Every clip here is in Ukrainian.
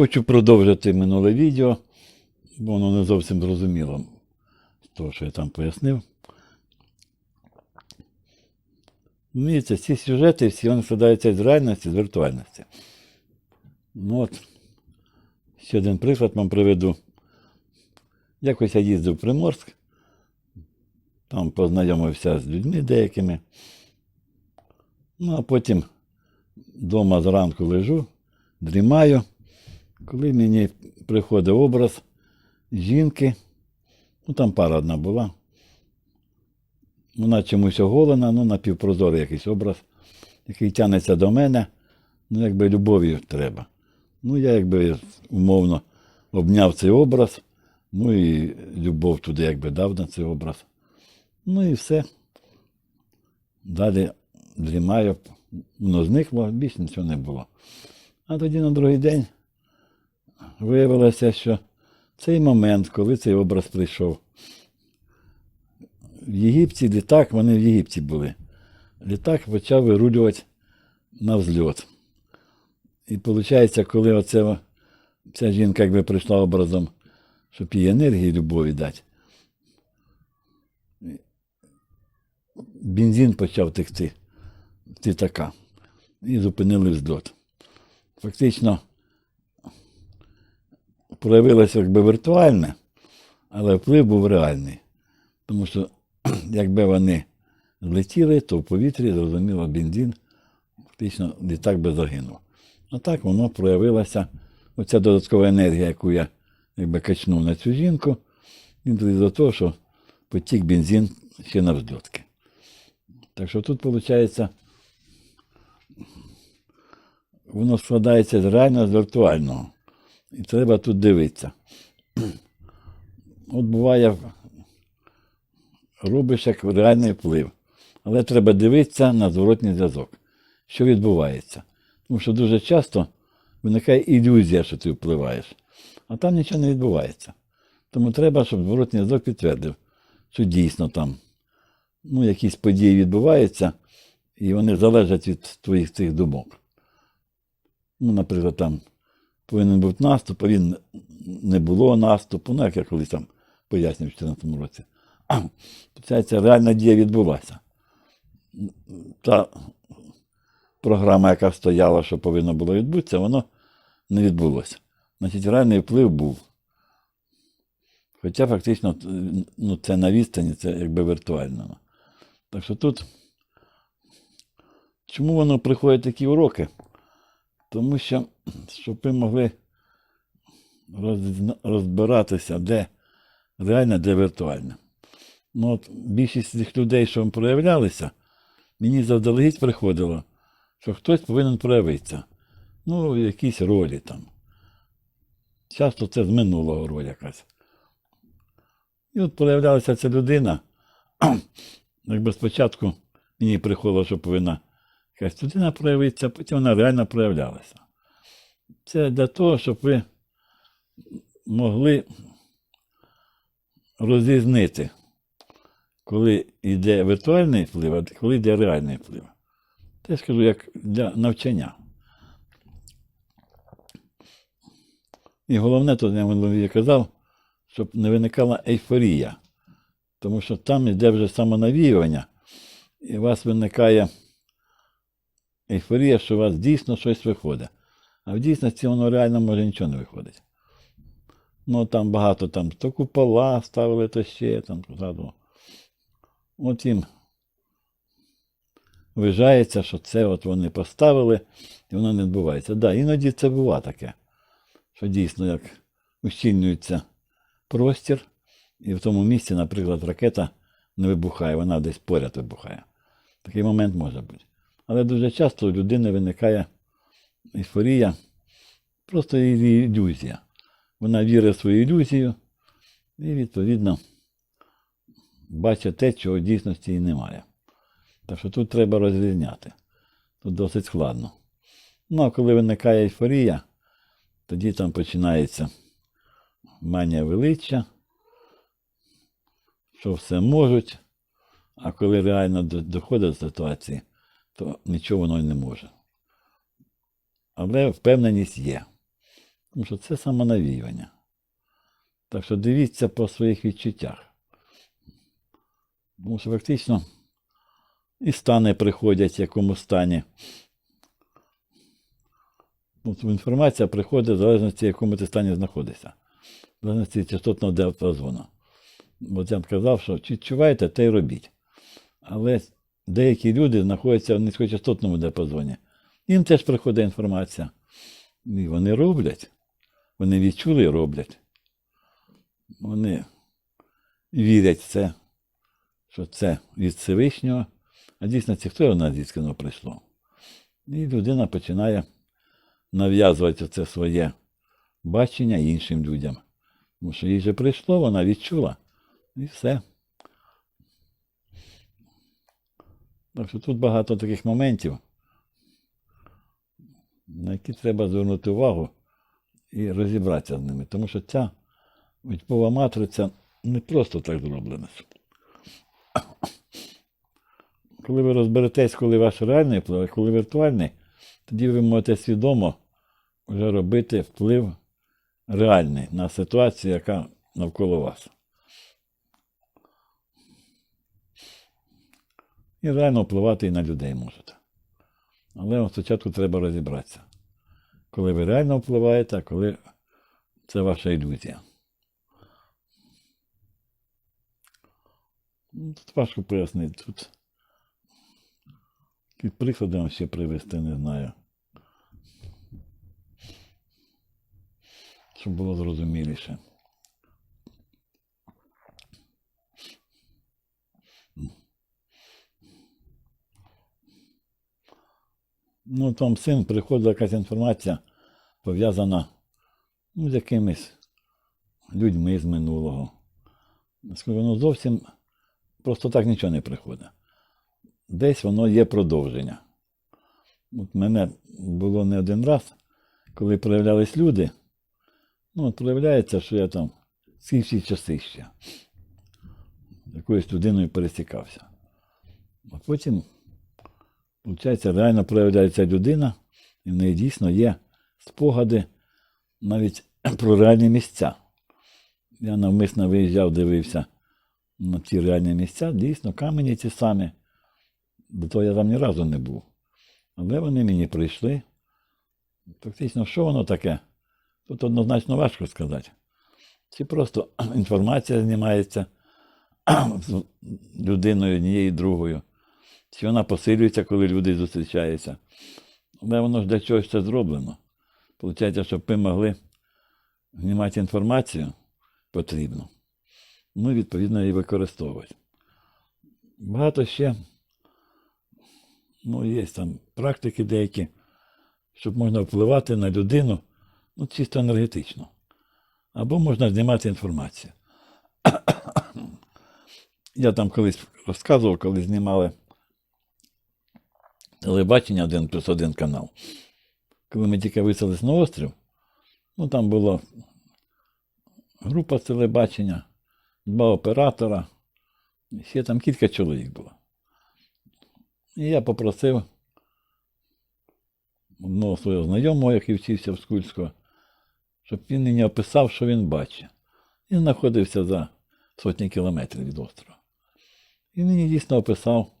Хочу продовжити минуле відео, бо воно не зовсім зрозуміло з того, що я там пояснив. Розумієте, ці сюжети всі вони складаються з реальності, з віртуальності. Ну от, ще один приклад вам приведу. Якось я їздив в Приморськ, там познайомився з людьми деякими. Ну, а потім вдома зранку лежу, дрімаю, коли мені приходить образ жінки, ну там пара одна була. Вона чомусь оголена, ну, напівпрозорий якийсь образ, який тягнеться до мене, ну, якби любов'ю треба. Ну, я якби умовно обняв цей образ, ну і любов туди якби дав на цей образ. Ну і все. Далі дрімаю, воно зникло, більше нічого не було. А тоді на другий день виявилося, що цей момент, коли цей образ прийшов, в Єгипті літак, вони в Єгипті були. Літак почав вирулювати на взльот. І виходить, коли оце, ця жінка якби прийшла образом, щоб їй енергії любові дати, бензин почав текти з літака. І зупинили взльот. Фактично проявилося якби віртуальне, але вплив був реальний. Тому що якби вони злетіли, то в повітрі, зрозуміло, бензин, фактично літак би загинув. А так воно проявилося, оця додаткова енергія, яку я якби качнув на цю жінку, він до того, що потік бензин ще на взльотки. Так що тут, виходить, воно складається з реального з віртуального. І треба тут дивитися. От буває, робиш як реальний вплив. Але треба дивитися на зворотній зв'язок, що відбувається. Тому що дуже часто виникає ілюзія, що ти впливаєш, а там нічого не відбувається. Тому треба, щоб зворотній зв'язок підтвердив, що дійсно там ну, якісь події відбуваються, і вони залежать від твоїх цих думок. Ну, наприклад, там повинен бути наступ, а він не було наступу, ну, як я колись там пояснював в 2014 році. Ця реальна дія відбулася. Та програма, яка стояла, що повинно було відбутися, воно не відбулося. Значить, реальний вплив був. Хоча фактично ну, це на відстані, це якби віртуально. Так що тут, чому воно приходять такі уроки? Тому що, щоб ви могли розбиратися, де реальне, де віртуальне. Ну, от більшість цих людей, що проявлялися, мені заздалегідь приходило, що хтось повинен проявитися. Ну, в якійсь ролі там. Часто це з минулого роль якась. І от проявлялася ця людина. Якби спочатку мені приходило, що повинна якась людина проявитися, а потім вона реально проявлялася. Це для того, щоб ви могли розрізнити, коли йде віртуальний вплив, а коли йде реальний вплив. Це я скажу як для навчання. І головне, то я минулого казав, щоб не виникала ейфорія. Тому що там йде вже самонавіювання, і у вас виникає ейфорія, що у вас дійсно щось виходить. А в дійсності воно реально може нічого не виходить. Ну там багато там то купола ставили, то ще там позаду. От їм вважається, що це от вони поставили, і воно не відбувається. Так, да, іноді це буває таке, що дійсно як ущільнюється простір, і в тому місці, наприклад, ракета не вибухає, вона десь поряд вибухає. Такий момент може бути. Але дуже часто у людини виникає ейфорія, просто ілюзія. Вона вірить в свою ілюзію і, відповідно, бачить те, чого в дійсності і немає. Так що тут треба розрізняти. Тут досить складно. Ну, а коли виникає ейфорія, тоді там починається манія величчя, що все можуть, а коли реально доходить до ситуації, то нічого воно й не може. Але впевненість є. Тому що це самонавіювання. Так що дивіться по своїх відчуттях. Тому що фактично і стани приходять в якому стані. От інформація приходить в залежності, в якому ти стані знаходишся. В залежності частотного діапазону. От я б казав, що відчуваєте, те й робіть. Але деякі люди знаходяться в низькочастотному діапазоні. Їм теж приходить інформація. І вони роблять. Вони відчули і роблять. Вони вірять в це, що це від Всевишнього. А дійсно, це хто на звідки воно прийшло. І людина починає нав'язувати це своє бачення іншим людям. Тому що їй же прийшло, вона відчула. І все. Так тут багато таких моментів, на які треба звернути увагу і розібратися з ними. Тому що ця відпова матриця не просто так зроблена. Коли ви розберетесь, коли ваш реальний вплив, а коли віртуальний, тоді ви можете свідомо вже робити вплив реальний на ситуацію, яка навколо вас. І реально впливати і на людей можете. Але спочатку треба розібратися, коли ви реально впливаєте, а коли це ваша ілюзія. Ну, Тут важко пояснити. Тут які приклади вам ще привести, не знаю. Щоб було зрозуміліше. Ну, там син приходила якась інформація пов'язана ну, з якимись людьми з минулого. Скажу, ну зовсім просто так нічого не приходить. Десь воно є продовження. От мене було не один раз, коли проявлялись люди. Ну, от проявляється, що я там всі часи ще якоюсь людиною пересікався. А потім, виходить, реально проявляється людина, і в неї дійсно є спогади навіть про реальні місця. Я навмисно виїжджав, дивився на ті реальні місця, дійсно, камені ті самі. До того я там ні разу не був. Але вони мені прийшли. Фактично, що воно таке? Тут однозначно важко сказати. Чи просто інформація знімається з людиною однією другою, чи вона посилюється, коли люди зустрічаються. Але воно ж для чогось це зроблено. Получається, щоб ви могли знімати інформацію потрібно. Ну, відповідно, її використовувати. Багато ще ну, є там практики деякі, щоб можна впливати на людину ну, чисто енергетично. Або можна знімати інформацію. Я там колись розказував, коли знімали телебачення один плюс один канал. Коли ми тільки виселились на острів, ну там була група з телебачення, два оператора, ще там кілька чоловік було. І я попросив одного свого знайомого, який вчився в Скульського, щоб він мені описав, що він бачить. Він знаходився за сотні кілометрів від острова. І мені дійсно описав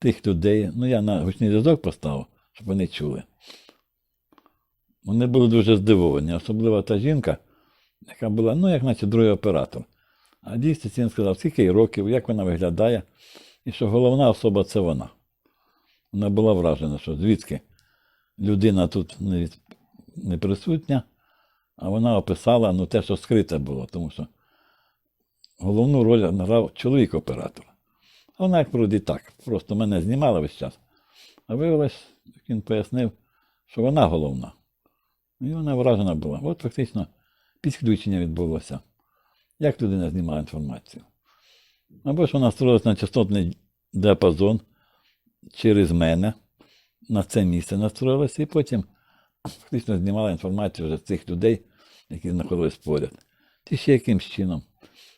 тих людей. Ну, я на гучний зв'язок поставив, щоб вони чули. Вони були дуже здивовані, особливо та жінка, яка була, ну, як наче другий оператор. А дійсно він сказав, скільки їй років, як вона виглядає, і що головна особа це вона. Вона була вражена, що звідки людина тут не, не присутня, а вона описала ну, те, що скрите було, тому що головну роль грав чоловік-оператор. Вона як вроді так, просто мене знімала весь час. А виявилось, як він пояснив, що вона головна. І вона вражена була. От фактично підключення відбулося. Як людина знімає інформацію? Або ж вона строїлась на частотний діапазон через мене, на це місце настроїлася, і потім фактично знімала інформацію вже цих людей, які знаходились поряд. Чи ще якимсь чином.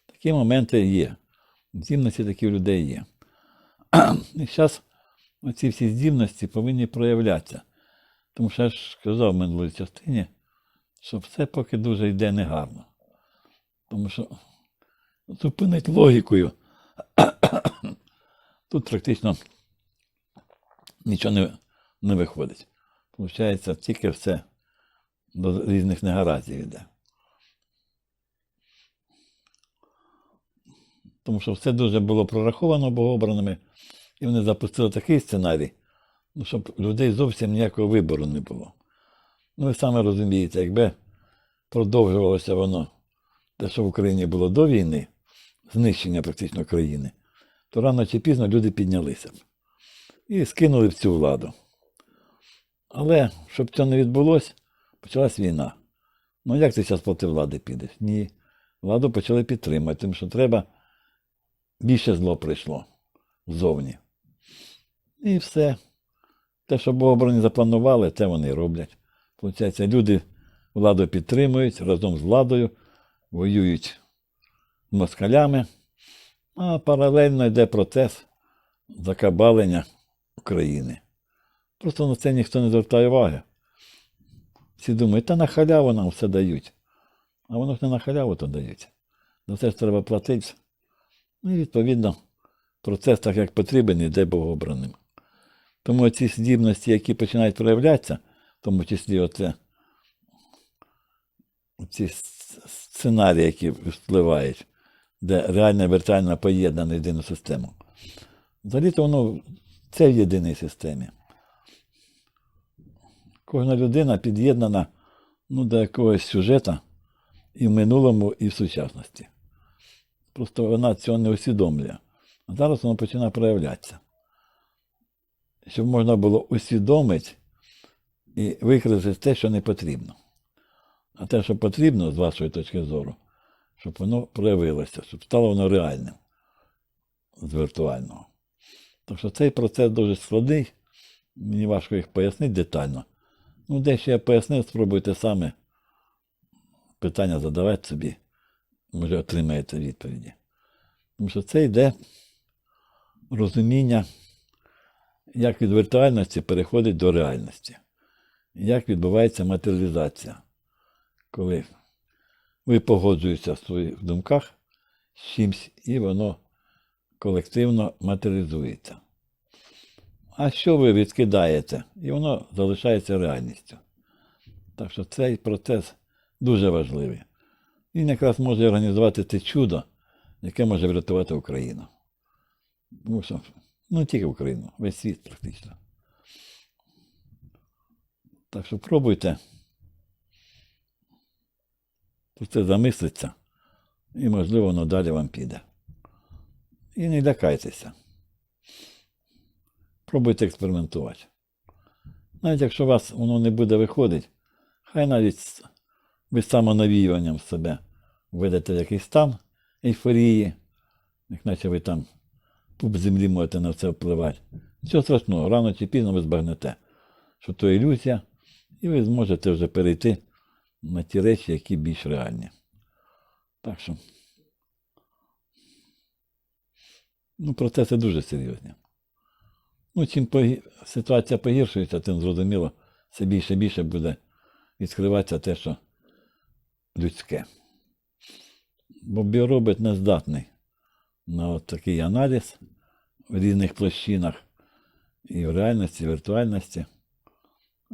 Такі моменти є. Здібності такі у людей є. І зараз оці всі здібності повинні проявлятися. Тому що я ж казав в минулій частині, що все поки дуже йде негарно. Тому що зупинить логікою. Тут практично нічого не, не виходить. Получається, тільки все до різних негараздів йде. Тому що все дуже було прораховано богообраними, і вони запустили такий сценарій, ну, щоб людей зовсім ніякого вибору не було. Ну, ви саме розумієте, якби продовжувалося воно, те, що в Україні було до війни, знищення практично країни, то рано чи пізно люди піднялися б і скинули б цю владу. Але щоб цього не відбулося, почалась війна. Ну як ти зараз проти влади підеш? Ні. Владу почали підтримати, тому що треба більше зло прийшло ззовні. І все. Те, що Богобороні запланували, те вони роблять. Получається, люди владу підтримують, разом з владою воюють з москалями, а паралельно йде процес закабалення України. Просто на це ніхто не звертає уваги. Всі думають, та на халяву нам все дають. А воно ж не на халяву то дають. За це ж треба платити. Ну і відповідно, процес, так як потрібен, йде богообраним. Тому ці здібності, які починають проявлятися, в тому числі оце, ці сценарії, які впливають, де реально і віртуально поєднано в єдину систему. Взагалі-то воно це в єдиній системі. Кожна людина під'єднана ну, до якогось сюжета і в минулому, і в сучасності. Просто вона цього не усвідомлює. А зараз воно починає проявлятися. Щоб можна було усвідомити і використати те, що не потрібно. А те, що потрібно, з вашої точки зору, щоб воно проявилося, щоб стало воно реальним з віртуального. Так що цей процес дуже складний, мені важко їх пояснити детально. Ну, дещо я пояснив, спробуйте саме питання задавати собі, може отримаєте відповіді. Тому що це йде розуміння, як від віртуальності переходить до реальності, як відбувається матеріалізація, коли ви погоджуєтеся в своїх думках з чимсь, і воно колективно матеріалізується. А що ви відкидаєте? І воно залишається реальністю. Так що цей процес дуже важливий. Він якраз може організувати те чудо, яке може врятувати Україну. Тому що, ну тільки Україну, весь світ практично. Так що пробуйте про це замислитися, і, можливо, воно далі вам піде. І не лякайтеся. Пробуйте експериментувати. Навіть якщо у вас воно не буде виходити, хай навіть ви самонавіюванням себе введете в якийсь стан ейфорії, як наче ви там пуп землі можете на це впливати. Нічого страшного, рано чи пізно ви збагнете, що то ілюзія, і ви зможете вже перейти на ті речі, які більш реальні. Так що. Ну, процеси дуже серйозні. Ну, чим погі- ситуація погіршується, тим зрозуміло, все більше і більше буде відкриватися те, що людське. Бо біоробот не здатний на от такий аналіз в різних площинах і в реальності, і в віртуальності.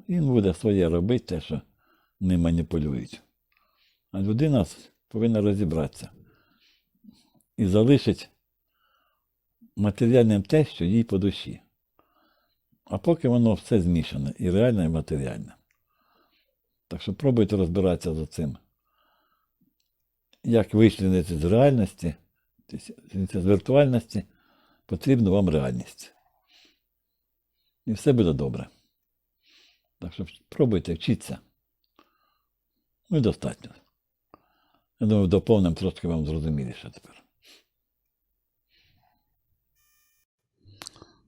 Він буде своє робити, те, що ним маніпулюють. А людина повинна розібратися і залишить матеріальним те, що їй по душі. А поки воно все змішане, і реальне, і матеріальне. Так що пробуйте розбиратися з цим. Як вичленити з реальності, тобто з віртуальності, потрібна вам реальність. І все буде добре. Так що пробуйте, вчіться. Ну і достатньо. Я думаю, доповним трошки вам зрозуміліше тепер.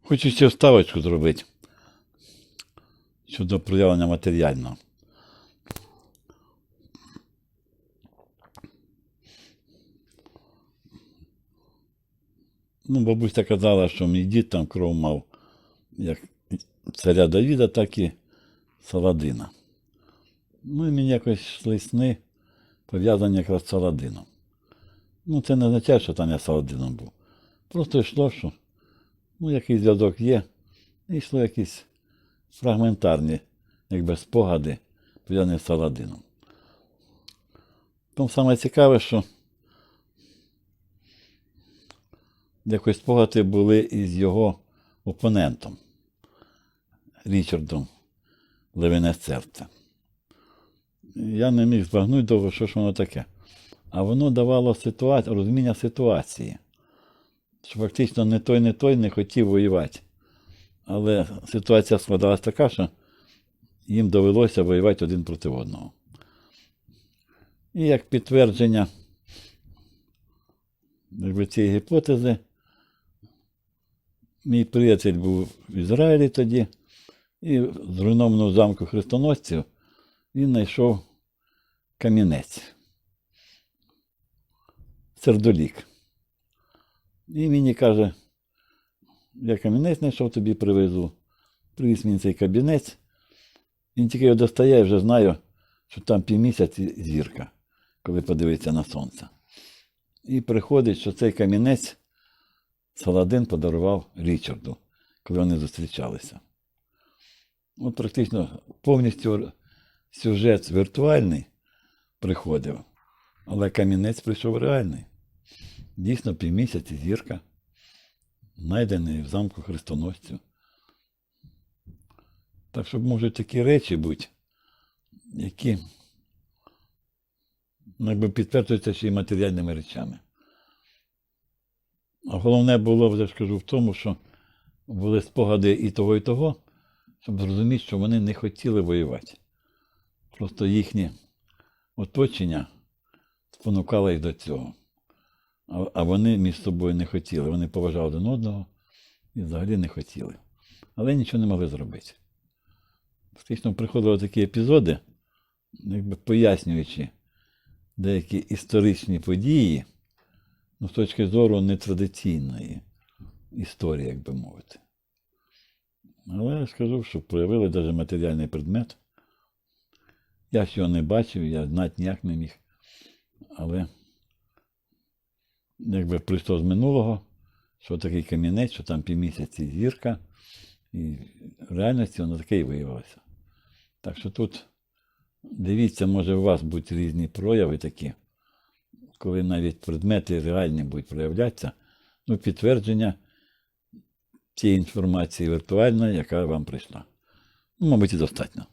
Хочу ще вставочку зробити щодо проявлення матеріального. Ну, бабуся казала, що мій дід там кров мав як царя Давіда, так і Саладина. Ну і мені якось йшли сни, пов'язані якраз з Саладином. Ну, це не означає, що там я Саладином був. Просто йшло, що ну, якийсь зв'язок є, і йшло якісь фрагментарні, якби спогади, пов'язані з Саладином. Тому саме цікаве, що якось спогади були із його опонентом Річардом Левине серце. Я не міг збагнути довго, що ж воно таке. А воно давало ситуацію, розуміння ситуації. Що фактично не той, не той не хотів воювати. Але ситуація складалась така, що їм довелося воювати один проти одного. І як підтвердження якби, цієї гіпотези, мій приятель був в Ізраїлі тоді, і в зруйнованому замку хрестоносців він знайшов камінець. Сердолік. І мені каже, я камінець знайшов, тобі привезу. Привіз мені цей кабінець. Він тільки його достає, я вже знаю, що там півмісяць зірка, коли подивиться на сонце. І приходить, що цей камінець Саладин подарував Річарду, коли вони зустрічалися. От практично повністю сюжет віртуальний приходив, але камінець прийшов реальний. Дійсно, півмісяці зірка, знайдений в замку хрестоносців. Так що можуть такі речі бути, які ну, якби підтверджуються ще й матеріальними речами. Головне було, вже ж кажу, в тому, що були спогади і того, і того, щоб зрозуміти, що вони не хотіли воювати. Просто їхнє оточення спонукало їх до цього. А вони між собою не хотіли. Вони поважали один одного і взагалі не хотіли. Але нічого не могли зробити. Фактично приходили такі епізоди, якби пояснюючи деякі історичні події, ну, з точки зору нетрадиційної історії, як би мовити. Але я скажу, що проявили навіть матеріальний предмет. Я ж його не бачив, я знати ніяк не міг. Але якби прийшло з минулого, що такий камінець, що там півмісяці зірка, і в реальності воно таке і виявилося. Так що тут дивіться, може у вас будуть різні прояви такі, коли навіть предмети реальні будуть проявлятися, ну, підтвердження тієї інформації віртуальної, яка вам прийшла. Ну, мабуть, і достатньо.